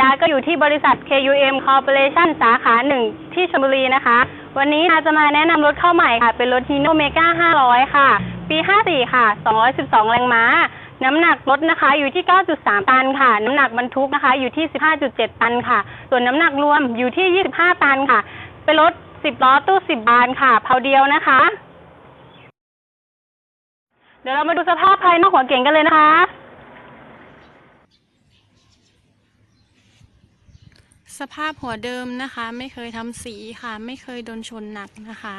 ดาก็อยู่ที่บริษัท KUM Corporation สาขาหนึ่งที่ชลบุรีนะคะ วันนี้ดาจะมาแนะนำรถเข้าใหม่ค่ะ เป็นรถ Hino Mega 500 ค่ะ ปี 54 ค่ะ 212 แรงม้า น้ำหนักรถนะคะ อยู่ที่ 9.3 ตันค่ะ น้ำหนักบรรทุกนะคะ อยู่ที่ 15.7 ตันค่ะ ส่วนน้ำหนักรวมอยู่ที่ 25 ตันค่ะ เป็นรถ 10 ล้อตู้ 10 บานค่ะ เผาเดียวนะคะ เดี๋ยวเรามาดูสภาพภายนอกหัวเก่งกันเลยนะคะ สภาพหัวเดิมนะคะ ไม่เคยทำสีค่ะ ไม่เคยโดนชนหนักนะคะ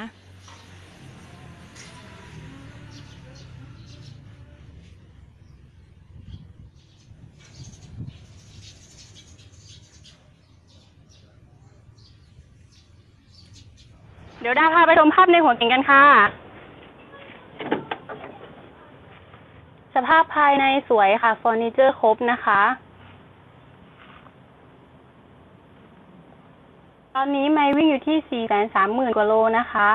เดี๋ยวดาพาไปชมภาพในหัวเก่งกันค่ะ สภาพภายในสวยค่ะเฟอร์นิเจอร์ครบนะคะ ตอนนี้ไม่วิ่งอยู่ที่ 4 3 0 0 0 0 กว่าโลนะคะ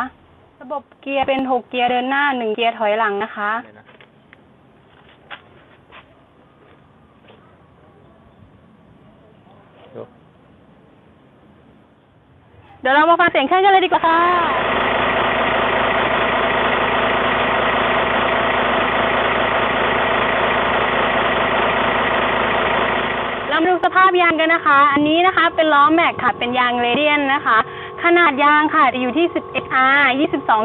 ระบบเกียร์เป็น 6 เกียร์เดินหน้า 1 เกียร์ถอยหลังนะคะเลยนะยกเดี๋ยวเรามาฟังเสียงเครื่องกันเลยดีกว่าค่ะ เรามาดูสภาพยางกันนะคะ อันนี้นะคะเป็นล้อแม็กค่ะ เป็นยางเรเดียนนะคะ ขนาดยางค่ะจะอยู่ที่ 11R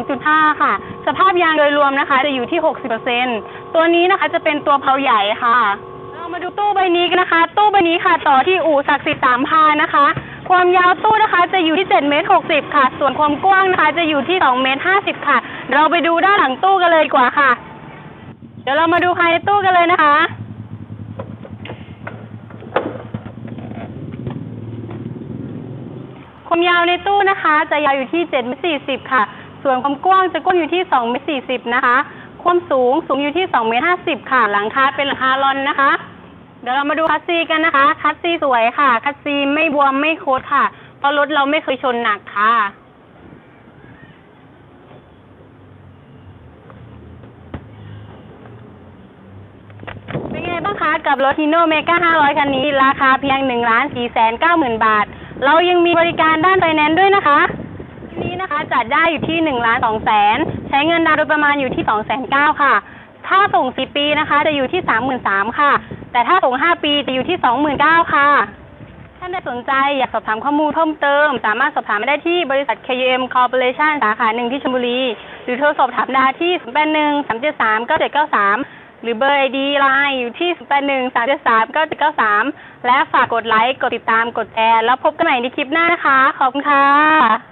22.5 ค่ะ สภาพยางโดยรวมนะคะ จะอยู่ที่ 60%ตัวนี้นะคะจะเป็นตัวเพลาใหญ่ค่ะ เรามาดูตู้ใบนี้กันนะคะ ตู้ใบนี้ค่ะ ต่อที่อู่ศักดิ์สิทธิ์สามพานนะคะ ความยาวตู้นะคะจะอยู่ที่7เมตร60 ค่ะ ส่วนความกว้างนะคะจะอยู่ที่2เมตร50 ค่ะ เราไปดูด้านหลังตู้กันเลยดีกว่าค่ะ เดี๋ยวเรามาดูภายในตู้กันเลยนะคะ ความยาวในตู้นะคะ จะยาวอยู่ที่7เมตร40 ค่ะ ส่วนความกว้างจะกว้างอยู่ที่2เมตร40 นะคะ ความสูงสูงอยู่ที่2เมตร50 ค่ะ หลังคาเป็นหลังคาลอนนะคะ เดี๋ยวเรามาดูคัสซีกันนะคะ คัสซีสวยค่ะ คัสซีไม่บวมไม่โคดค่ะ เพราะรถเราไม่เคยชนหนักค่ะเป็นไงบ้างคะกับรถ Hino Mega 500 คันนี้ ราคาเพียง 1,490,000 บาท เรายังมีบริการด้านไฟแนนซ์ด้วยนะคะทีนี้นะคะจัดได้อยู่ที่1ล้าน2แสนใช้เงินดาวน์โดยประมาณอยู่ที่2แสน9ค่ะ ถ้าส่ง4ปีนะคะ จะอยู่ที่33,000ค่ะ แต่ถ้าส่ง5ปีจะอยู่ที่29,000ค่ะ ท่านใดสนใจอยากสอบถามข้อมูลเพิ่มเติม สามารถสอบถามได้ที่บริษัท KUM Corporation สาขาหนึ่งที่ชลบุรี หรือโทรสอบถามได้ที่0 8 1 3 7 3 9 7 9 3 หรือเบอร์ไอดีไลน์อยู่ที่แปดหนึ่งสามเจ็ดสามเก้าเจ็ดเก้าสามและฝากกดไลค์ กดติดตาม กดแชร์ แล้วพบกันใหม่ในคลิปหน้านะคะ ขอบคุณค่ะ